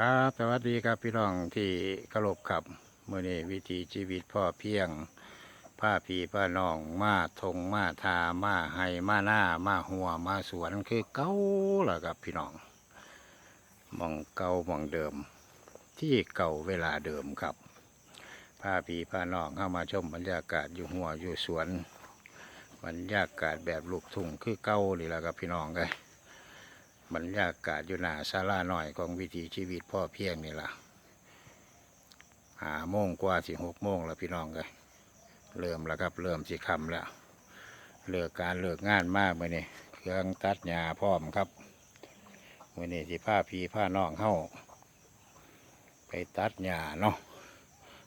ครับสวัสดีครับพี่น้องที่เคารพครับเมื่อนี้วิถีชีวิตพ่อเพียงผ้าพีผ้าน้องมาทงมาทามาไห้มาหน้ามาหัวมาสวนคือเก้าล่ะครับพี่น้องมองเก่ามองเดิม ที่เก่าเวลาเดิมครับผ้าพีผ้าน้องเข้ามาชมบรรยากาศอยู่หัวอยู่สวนบรรยากาศแบบลูกทุ่งคือเก้านี่แหละครับพี่น้องเลย บรรยากาศอยู่หน้าศาลาหน่อยของวิถีชีวิตพ่อเพียงนี่ล่ะหาโมงกว่าสิหกโมงแล้วพี่น้องเลยเริ่มแล้วครับ เริ่มสิคำแล้วเลิกการเลิกงานมากมื่อนี้เครื่องตัดหญ้าพร้อมครับมื่อนี้สิผ้าพีผ้าน้องเข้าไปตัดหญ้าเนาะ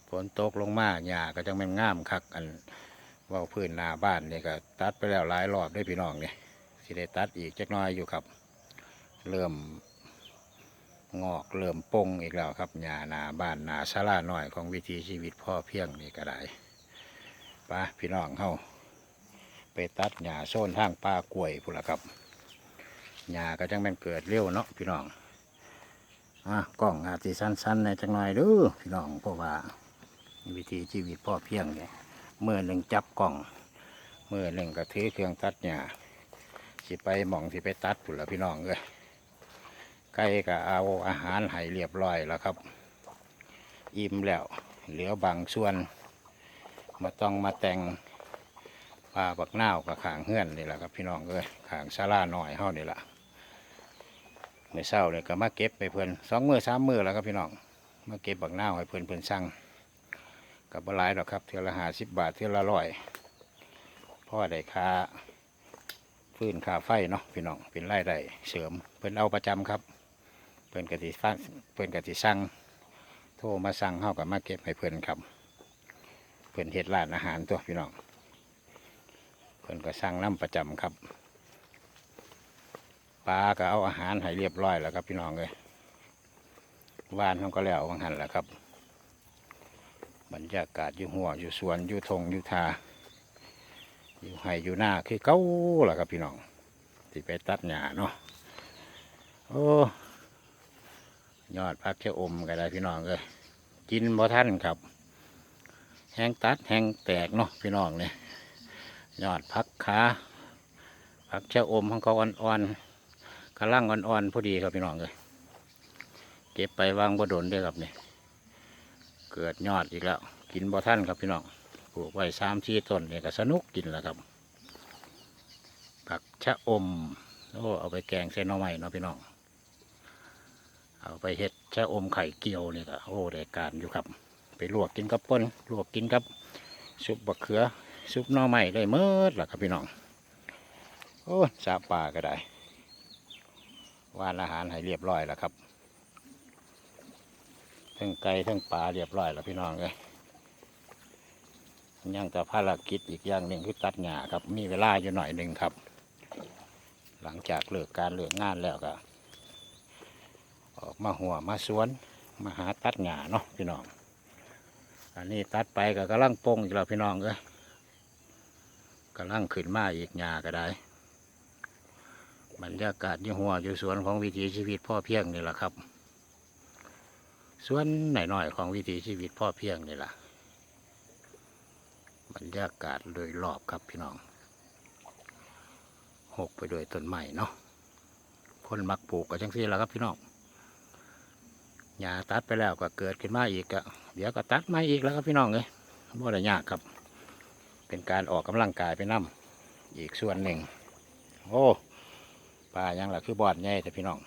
ฝนตกลงมาหญ้าก็จังแม่นงามคักอันเว่าพื้นหน้าบ้านนี่ก็ตัดไปแล้วหลายรอบได้พี่น้องเนี่ยสิได้ตัดอีกจักน้อยอยู่ครับ เริ่มงอกเริ่มปงอีกแล้วครับหญ้านาบ้านนาศาลาหน่อยของวิถีชีวิตพ่อเพียงนี่ก็ได้ปะพี่น้องเข้าไปตัดหญ้าโซนทางป่ากล้วยพุ่นละครับหญ้าก็จังแม่นเกิดเร็วเนาะพี่น้องอะกล้องอาจสิสั้นๆในจังหน่อยดูพี่น้องเพราะว่าวิถีชีวิตพ่อเพียงเนี่ยเมื่อหนึ่งจับกล้องเมื่อหนึ่งก็ถือเครื่องตัดหญ้าสิไปหม่องสิไปตัดผุนละพี่น้องเลย ใกล้ก็เอาอาหารให้เรียบร้อยแล้วครับ อิ่มแล้ว เหลือบางส่วน มาต้องมาแต่งปลาบักนาวกับขางเฮือนนี่แหละครับพี่น้องเลยขางซาลาหน่อยเฮานี่แหละในเศร้าเลยก็มาเก็บไปเพื่อนสองมือสามมือแล้วครับพี่น้องมาเก็บบักนาวให้เพื่อนเพื่อนสั่งกับบหลายดอกครับเทือละห้าสิบบาทเทือละร้อยพ่อได้ค่าฟื้นค่าไฟเนาะพี่น้องเป็นไรได้เสริมเพิ่นเอาประจำครับ เพิ่นกติฟังเพิ่นกติสั่งโทรมาสั่งเข้ากับมาเก็บให้เพิ่นครับ เพิ่นเฮ็ดร้านอาหารตัวพี่น้อง เพิ่นก็สั่งน้ำประจำครับปลาก็เอาอาหารให้เรียบร้อยแล้วครับพี่น้องเลยว่านเขาก็แล้ววังหันแล้วครับ บรรยากาศอยู่หัวอยู่สวนอยู่ทงอยู่ทาอยู่ให้อยู่หน้าคือเก้าล่ะครับพี่น้องที่ไปตัดหญ้าเนาะโอ้ ยอดพักแค่อมก็ได้พี่น้องเลยกินบ่ท่านครับ แห้งตัดแห้งแตกเนาะพี่น้องเนี่ยยอดพักขาพักแค่อมของเขาอ่อนๆกระลังอ่อนๆพอดีครับพี่น้องเลยเก็บไปวางบ่โดนด้วยครับเนี่ยเกิดยอดอีกแล้ว กินบ่ท่านครับพี่น้องปลูกไว้สามที่ต้นเนี่ยก็สนุกกินแหล้วครับผักชะอมโอ้เอาไปแกงใส่หน่อไม้เนาะพี่น้อง เอาไปเฮ็ดชะอมไข่เกียวนี่ก็โอ้ได้การอยู่ครับ ไปลวกกินกับป่นลวกกินกับซุปบะเขือซุปหน่อไม้ได้เมื่อล่ะครับพี่น้องโอ้สาปลาก็ได้วานอาหารให้เรียบร้อยแล้วครับทั้งไก่ทั้งปลาเรียบร้อยแล้วพี่น้องเลยยังแต่ภารกิจอีกอย่างหนึ่งคือตัดหญ้าครับมีเวลาอยู่หน่อยหนึ่งครับ หลังจากเลิกการเลิกงานแล้วก็ ออกมาหัวมาสวน มาหาตัดหญ้าเนาะพี่น้อง อันนี้ตัดไปก็กำลังปงอีกแล้วพี่น้องเลยกำลังขึ้นมาอีกหญ้าก็ได้บรรยากาศอยู่หัวอยู่สวนของวิถีชีวิตพ่อเพียงนี่แหละครับสวนหน่อยๆของวิถีชีวิตพ่อเพียงนี่แหละบรรยากาศโดยรอบครับพี่น้องหกไปด้วยต้นไม้เนาะคนมักปลูกก็จังซี่แหละครับพี่น้อง หญ้าตัดไปแล้วก็เกิดขึ้นมาอีกก็เดี๋ยวก็ตัดมาอีกแล้วครับพี่น้องเลยบ่ได้ยากครับ เป็นการออกกำลังกายไปนํอีกส่วนหนึ่ง โอ้ปลายังหล่ะคือบอดใหญ่แต่พี่น้อง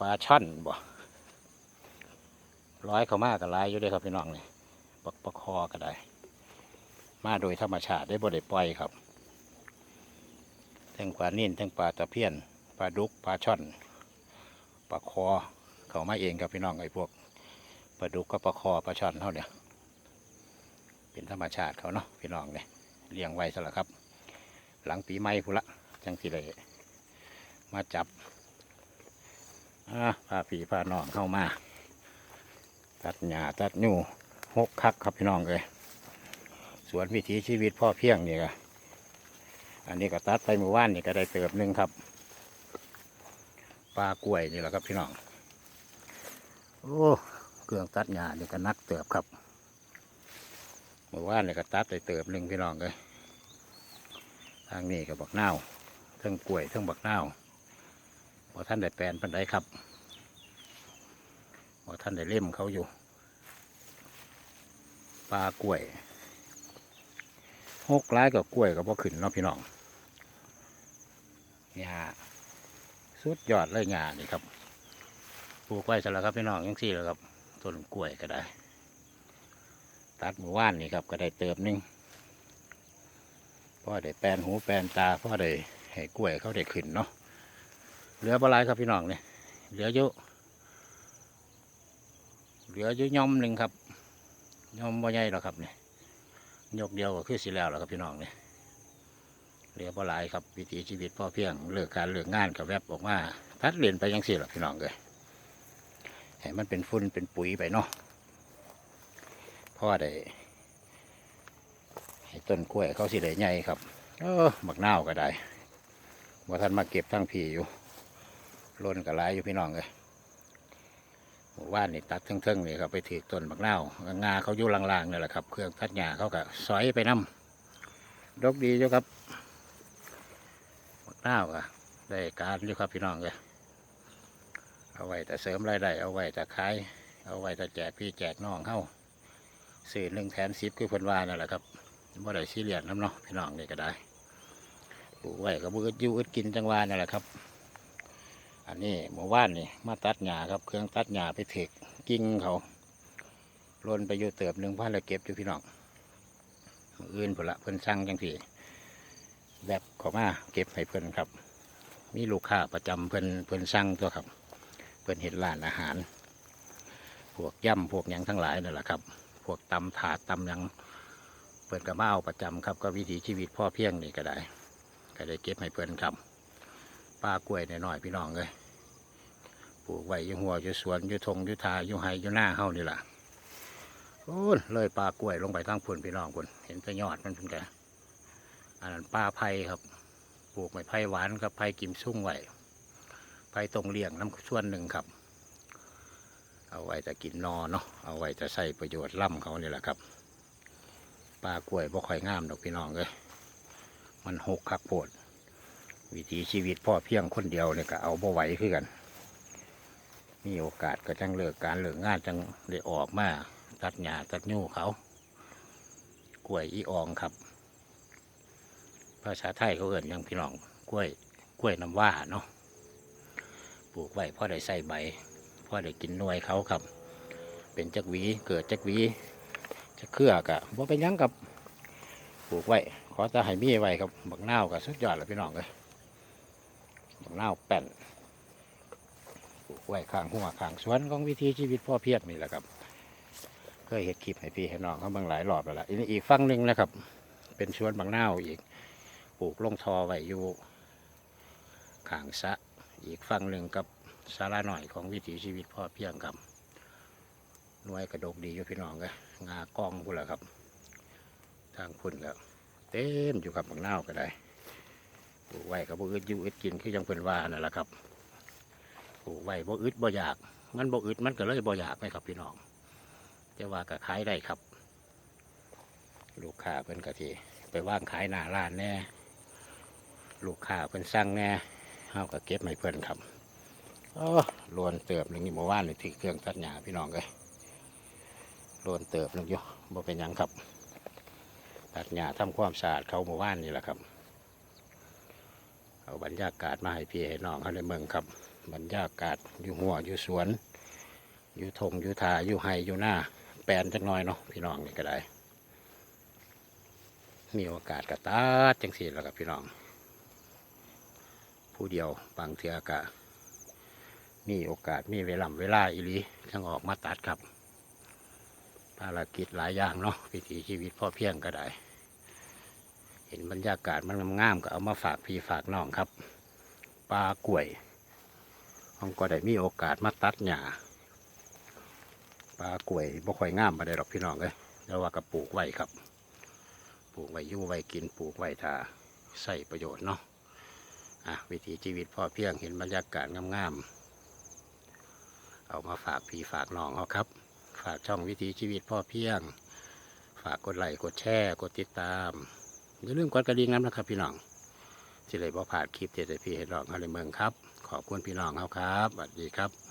ปลาช่อนบ่ร้อยเขามากกับลายอยู่ด้วยครับพี่น้องเนี่ยปักปะคอก็ได้ มาโดยธรรมชาติได้บ่ได้ปล่อยครับทั้งปลานิ่นทั้งปลาตะเพียนปลาดุกปลาช่อน ลาคอเขามาเองครับพี่น้องไอ้พวกปลาดุกกับปลาคอปลาช่อนเขาเนี่ยเป็นธรรมชาติเขาเนาะพี่น้องเนี่ยเลี้ยงไว้ซะละครับ หลังปีใหม่พุละจังสิเลยมาจับพาผีพาน้องเข้ามา ตัดหญ้าตัดหนูหกคักครับพี่น้องเลยสวนวิถีชีวิตพ่อเพียงนี่ก็อันนี้ก็ตัดไปเมื่อวานนี่ก็ได้เติบหนึ่งครับ ปลากล้วยนี่แหละครับพี่น้อง โอ้เครื่องตัดหญ้านี่ก็นักเติบครับเมื่อวานนี่ก็ตัดไปเติบหนึ่งพี่น้องเลยทางนี้ก็บักเนาเทั้งกล้วยเทั้งบักเนาวพอท่านได้แปลนปันไดครับพอท่านได้เล่มเขาอยู่ปลากล้วยหกร้ายกับกล้วยกับพ่ขึ้นเนาะพี่น้องหญ้า สุดยอดเลยหญ้านี่ครับปลูกไว้เสร็จแล้วครับพี่น้องยังสี่แล้วครับต้นกล้วยก็ได้ ตัดหมู่ว่านนี่ครับก็ได้เติมนึงพ่อได้แปลนหูแปลนตาพ่อได้ให้กล้วยเขาได้ขึ้นเนาะเหลือปลายครับพี่น้องเนี่ยเหลืออยู่เหลืออยู่ย่อมหนึ่งครับย่อมบ่ใหญ่หรอกครับเนี่ยยกเดียวก็คือสิแล้วหรอครับพี่น้องเนี่ย เหลือปลายครับวิถีชีวิตพ่อเพียงเลือกการเลือกงานกับแวบออกมาทัดเรียนไปยังสี่หรอพี่น้องเลยให้มันเป็นฝุ่นเป็นปุ๋ยไปเนาะพ่อได้ให้ต้นกล้วยเขาสิได้ใหญ่ครับ เออบักนาวก็ได้ว่าท่านมาเก็บทั้งพีอยู่ล้นกับหลายอยู่พี่น้องเลยหมู่บ้านนี่ตัดเทิงๆนี่ครับไปถือต้นบักน่าวงาเขาอยู่ลางๆนี่แหละครับ เครื่องตัดหญ้าเขาก็สอยไปน้ำดกดีอยู่ครับ บักนาก็ได้การอยู่ครับพี่น้องเลยเอาไว้แต่เสริมรายได้เอาไว้แต่ขายเอาไว้แต่แจกพี่แจกน้องเข้าสื่อหนึ่งแถมสิบคือเพิ่นว่านั่นแหละครับบ่ได้ซีเรียสน้ำเนาะพี่น้องนี่ก็ได้ปลูกไว้ก็บ่อึดอยู่อึดกินจังหวานั่นแหละครับ อันนี้หมู่บ้านนี่มาตัดหญ้าครับเครื่องตัดหญ้าไปเถกกิ่งเขาลนไปอยู่เติบหนึ่งพันละเก็บอยู่พี่น้องอื่นพุ่นละเพิ่นสั่งจังสี่ แบบเขอมาเก็บให้เพิ่อนครับ มีลูกค้าประจำเพิ่อนเพิ่อนสั่งตัวครับ เพิ่อนเห็นร้านอาหาร พวกย่ำพวกยังทั้งหลายนั่นแหละครับ พวกตำถาดตำหยังเพิ่อนก็มาเอาประจำครับ ก็วิถีชีวิตพ่อเพียงนี่ก็ได้ ก็ได้เก็บให้เพิ่อนครับปลากล้วยน้อยๆพี่น้องเลยปลูกไว้อยู่หัวอยู่สวนอยู่ทงอยู่ทาอยู่ไฮอยู่หน้าเฮานี่แหละโอ้เลยปลากล้วยลงไปทั้งพุ่นพี่น้องพุ่นเห็นแต่ยอดมันเพิ่นแก อันนั้นปลาไผ่ครับ ปลูกไม้ไผ่หวานกับไผ่กิมซุ่งไว้ไปตรงเลี้ยงน้ำส่วนหนึ่งครับ เอาไว้จะกินนอเนาะ เอาไว้จะใส่ประโยชน์ล่ำเขานี่แหละครับ ปลากล้วยบ่ค่อยงามดอกพี่น้องเลยมันหกคักโพด วิถีชีวิตพ่อเพียงคนเดียวเนี่ยก็เอาบ่ไหวคือกัน มีโอกาสก็จังเลิกการเลิกงานจังได้ออกมาตัดหญ้าตัดญูเขากล้วยอีอองครับ ภาษาไทยเขาเอ่นยังพี่น้องกล้วยกล้วยน้ำว่าเนาะปลูกไว้พ่อได้ใส่ใบพ่อได้กินหน่วยเขาครับ เป็นจักวีเกิดจักวีจะเครือกะบ่เป็นยังกับปลูกไว้ขอจะให้มีไว้ครับบักนาวกับสุดยอดเลยพี่น้องเลยบักนาวแป้นปลูกไว้ข้างหัวข้างสวนของวิถีชีวิตพ่อเพียรนี่แหละครับเคยเห็นคลิปให้พี่ให้น้องเขาเบางหลายรอบแล้วล่ะอันนี้อีกฝั่งหนึ่งนะครับ เป็นสวนบักนาวอีก ลูกลงทอไว้อยู่ข้างสะอีกฝั่งหนึ่งกับสาระหน่อยของวิถีชีวิตพ่อเพียงครับหน่วยกระดกดีอยู่พี่น้องเลยงากองพุ่นละครับ ทางพุ่นแล้วเต็มอยู่กับบักนาก็ได้ปลูกไว้กับบ่อึดอยู่อึดกินคือยังเพิ่นว่านั่นแหละครับปลูกไว้บ่อึดบ่อยากมันบ่อึดมันก็เลยบ่อยากไหมครับพี่น้องจะว่าก็ขายได้ครับ ลูกค้าเพิ่นกะทีไปว่างขายหน้าร้านแน่ ลูกค้าเพิ่นสั่งแน่เฮาก็เก็บให้เพื่อนครับโอ้ลวนเติบหนึ่งนี่เมื่อวานนี่ที่เครื่องตัดหญ้าพี่น้องเลยลวนเติบหนึ่งอยู่บ่เป็นหยังครับ ตัดหญ้าทำความสะอาดเขาเมื่อวานนี่แหละครับ เอาบรรยากาศมาให้พี่ให้น้องเขาในเมืองครับ บรรยากาศอยู่หัวอยู่สวน อยู่ทงอยู่ทาอยู่ไฮอยู่หน้า แปลนจักหน้อยเนาะพี่น้องนี่ก็ได้ มีโอกาสกระตัดจังสี่แล้วครับพี่น้อง ผู้เดียวบางเทือกะมีโอกาสมีเวลาเวลาอีหลีทั้งออกมาตัดครับ ภารกิจหลายอย่างเนาะวิถีชีวิตพ่อเพียงก็ได้ เห็นบรรยากาศมันงามก็เอามาฝากพี่ฝากน้องครับปลากล้วยผมก็ได้มีโอกาสมาตัดหญ้าปลากล้วยบ่ค่อยงามมาได้หรอกพี่น้องเลยแล้วว่าก็ปลูกไว้ครับ ปลูกไว้ยู่ไว้กินปลูกไว้ถ้าใส่ประโยชน์เนาะ วิถีชีวิตพ่อเพียงเห็นบรรยากาศงามๆ เอามาฝากพี่ฝากน้องเขาครับ ฝากช่องวิถีชีวิตพ่อเพียง ฝากกดไลค์กดแชร์กดติดตามอย่าลืมกดกระดิ่งน้ำนะครับพี่น้องที่เลยบ่ผ่านคลิปเด็ดพี่ให้น้องเขาในเมืองครับ ขอบคุณพี่น้องเขาครับสวัสดีครับ